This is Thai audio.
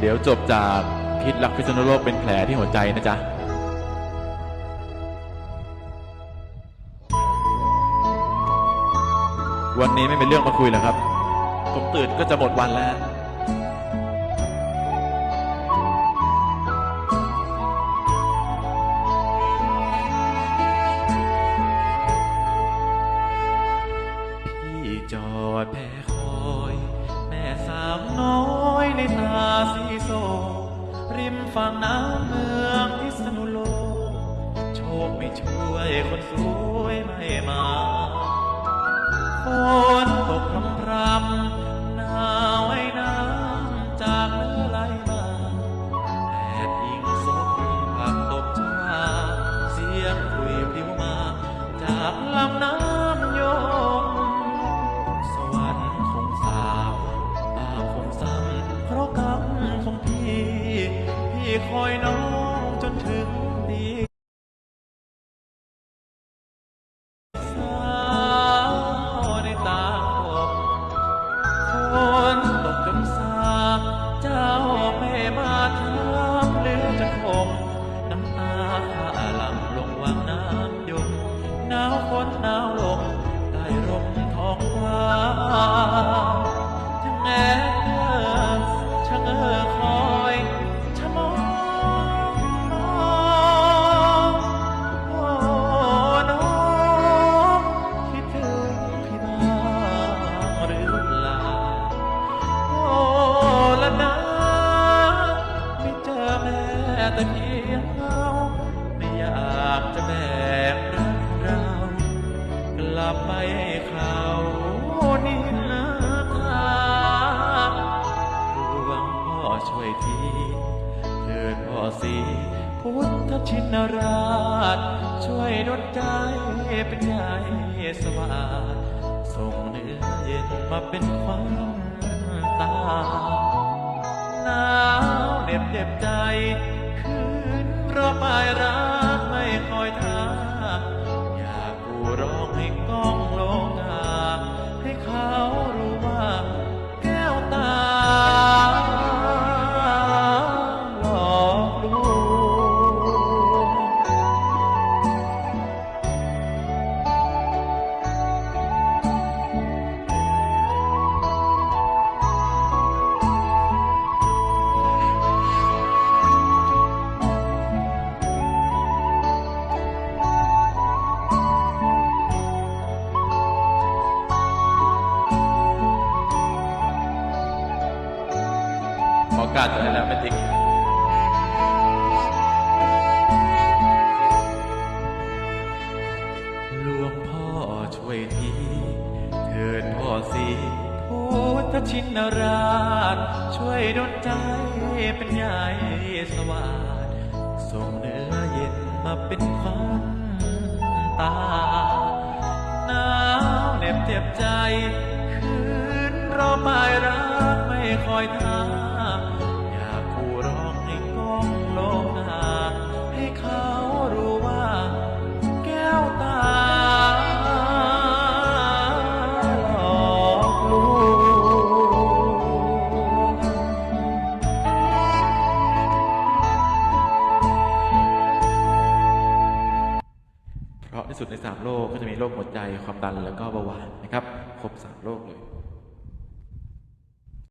เดี๋ยวจบจากพิษรักพิษณุโลกเป็นแผลที่หัวใจนะจ๊ะวันนี้ไม่เป็นเรื่องมาคุยแล้วครับ ผมตื่นก็จะหมดวันแล้วพี่จอดแพ้คอย แม่สาวน้อยในตา วังน้ำเมืองพิษณุโลกโชคไม่ช่วยคนส คอยน้องจนถึงดีสาวในตาคมคนตกจนสาเจ้าแม่มาทำเหลือจะคมน้ำตาหลั่งลงวางน้ แต่เพียงเงาไม่อยากจะแบกรักเรากลับไปให้เขานินทาหลวงพ่อช่วยทีเถิดพ่อสีพุทธชินราช ช่วยดลใจเป็นใหญ่สว่าสส่งเนื้อเย็นมาเป็นความตาหนาวเหน็บเจ็บใจ เขอการตัวแล้วไม่ติ๊กหลวงพ่อช่วยทีเถิดพ่อสีพุทธชินราช ช่วยดลใจเป็นใหญ่สวาสส่งเนื้อเย็นมาเป็นควันตาหนาวเหน็บเจ็บใจ คืนรอปลายรักไม่คอยทาอ เพราะที่สุดในสามโรคก็จะมีโรคหัวใจความดันแล้วก็เบาหวานนะครับ ครบสามโรคเลย